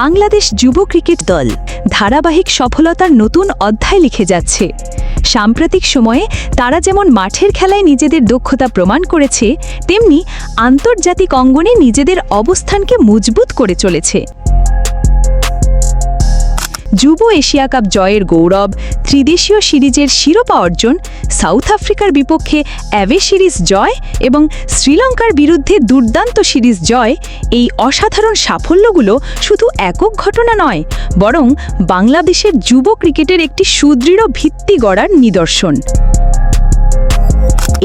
বাংলাদেশ যুব ক্রিকেট দল ধারাবাহিক সফলতার নতুন অধ্যায় লিখে যাচ্ছে। সাম্প্রতিক সময়ে তারা যেমন মাঠের খেলায় নিজেদের দক্ষতা প্রমাণ করেছে, তেমনি আন্তর্জাতিক অঙ্গনে নিজেদের অবস্থানকে মজবুত করে চলেছে। যুব এশিয়া কাপ জয়ের গৌরব, ত্রিদেশীয় সিরিজের শিরোপা অর্জন সাউথ আফ্রিকার বিপক্ষে অ্যাভে সিরিজ জয় এবং শ্রীলঙ্কার বিরুদ্ধে দুর্দান্ত সিরিজ জয়, এই অসাধারণ সাফল্যগুলো শুধু একক ঘটনা নয়, বরং বাংলাদেশের যুব ক্রিকেটের একটি সুদৃঢ় ভিত্তি গড়ার নিদর্শন।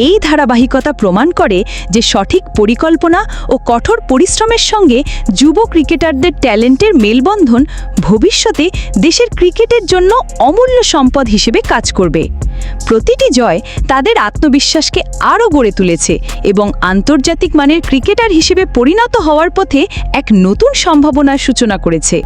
এই ধারাবাহিকতা প্রমাণ করে যে সঠিক পরিকল্পনা ও কঠোর পরিশ্রমের সঙ্গে যুব ক্রিকেটারদের ট্যালেন্টের মেলবন্ধন ভবিষ্যতে দেশের ক্রিকেটের জন্য অমূল্য সম্পদ হিসেবে কাজ করবে। প্রতিটি জয় তাদের আত্মবিশ্বাসকে আরও গড়ে তুলেছে এবং আন্তর্জাতিক মানের ক্রিকেটার হিসেবে পরিণত হওয়ার পথে এক নতুন সম্ভাবনার সূচনা করেছে।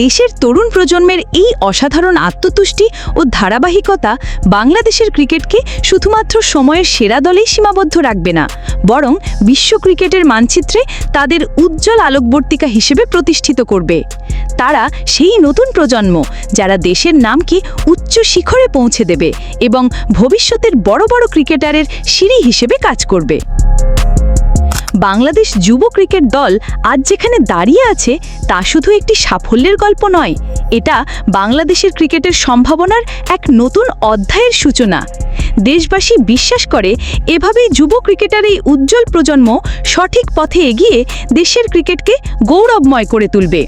দেশের তরুণ প্রজন্মের এই অসাধারণ আত্মতুষ্টি ও ধারাবাহিকতা বাংলাদেশের ক্রিকেটকে শুধুমাত্র সময়ের সেরা দলেই সীমাবদ্ধ রাখবে না, বরং বিশ্ব ক্রিকেটের মানচিত্রে তাদের উজ্জ্বল আলোকবর্তিকা হিসেবে প্রতিষ্ঠিত করবে। তারা সেই নতুন প্রজন্ম যারা দেশের নামকে উচ্চ শিখরে পৌঁছে দেবে এবং ভবিষ্যতের বড় বড় ক্রিকেটারের সিঁড়ি হিসেবে কাজ করবে। বাংলাদেশ যুব ক্রিকেট দল আজ যেখানে দাঁড়িয়ে আছে, তা শুধু একটি সাফল্যের গল্প নয়। এটা বাংলাদেশের ক্রিকেটের সম্ভাবনার এক নতুন অধ্যায়ের সূচনা। দেশবাসী বিশ্বাস করে, এভাবেই যুব ক্রিকেটার এই উজ্জ্বল প্রজন্ম সঠিক পথে এগিয়ে দেশের ক্রিকেটকে গৌরবময় করে তুলবে।